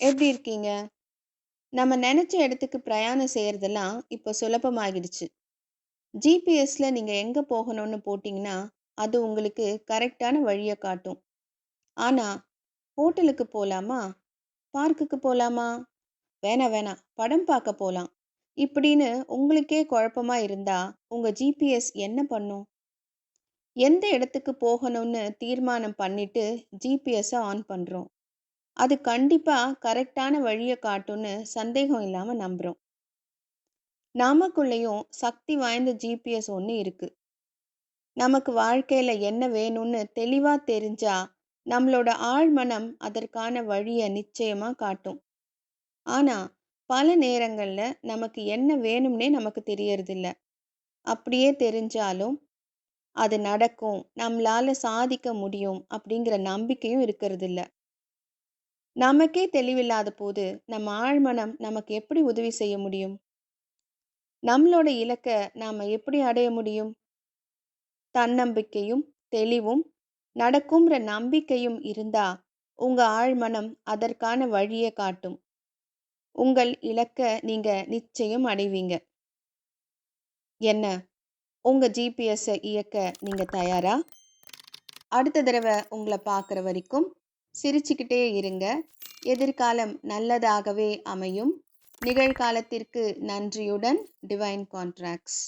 எப்படி இருக்கீங்க? நம்ம நினச்ச இடத்துக்கு பிரயாணம் செய்கிறதெல்லாம் இப்போ சுலபமாகிடுச்சு. ஜிபிஎஸில் நீங்கள் எங்கே போகணும்னு போட்டிங்கன்னா அது உங்களுக்கு கரெக்டான வழியை காட்டும். ஆனால் ஹோட்டலுக்கு போகலாமா பார்க்குக்கு போகலாமா வேணாம் வேணாம். படம் பார்க்க போகலாம் இப்படின்னு உங்களுக்கே குழப்பமா இருந்தால் உங்கள் ஜிபிஎஸ் என்ன பண்ணும்? எந்த இடத்துக்கு போகணும்னு தீர்மானம் பண்ணிட்டு ஜிபிஎஸை ஆன் பண்ணுறோம் அது கண்டிப்பாக கரெக்டான வழியை காட்டும்னு சந்தேகம் இல்லாமல் நம்புகிறோம் நமக்குள்ளேயும் சக்தி வாய்ந்த ஜிபிஎஸ் ஒன்று இருக்குது நமக்கு வாழ்க்கையில் என்ன வேணும்னு தெளிவாக தெரிஞ்சா, நம்மளோட ஆழ்மனம் அதற்கான வழியை நிச்சயமாக காட்டும். ஆனால் பல நேரங்களில் நமக்கு என்ன வேணும்னே நமக்கு தெரியறதில்ல. அப்படியே தெரிஞ்சாலும், அது நடக்கும், நம்மளால் சாதிக்க முடியும் அப்படிங்கிற நம்பிக்கையும் இருக்கிறதில்ல நமக்கே தெளிவில்லாத போது, நம்ம ஆழ்மனம் நமக்கு எப்படி உதவி செய்ய முடியும்? நம்மளோட இலக்க நாம் எப்படி அடைய முடியும்? தன்னம்பிக்கையும், தெளிவும், நடக்கும்ற நம்பிக்கையும் இருந்தா, உங்க ஆழ்மனம் அதற்கான வழியை காட்டும். உங்கள் இலக்க நீங்க நிச்சயம் அடைவீங்க. என்ன? உங்க ஜிபிஎஸ்ஸை இயக்க நீங்க தயாரா? அடுத்த தடவை உங்களை பார்க்குற வரைக்கும் சிரிச்சுக்கிட்டே இருங்க. எதிர்காலம் நல்லதாகவே அமையும். நிகழ்காலத்திற்கு நன்றியுடன் டிவைன் கான்ட்ராக்ட்ஸ்.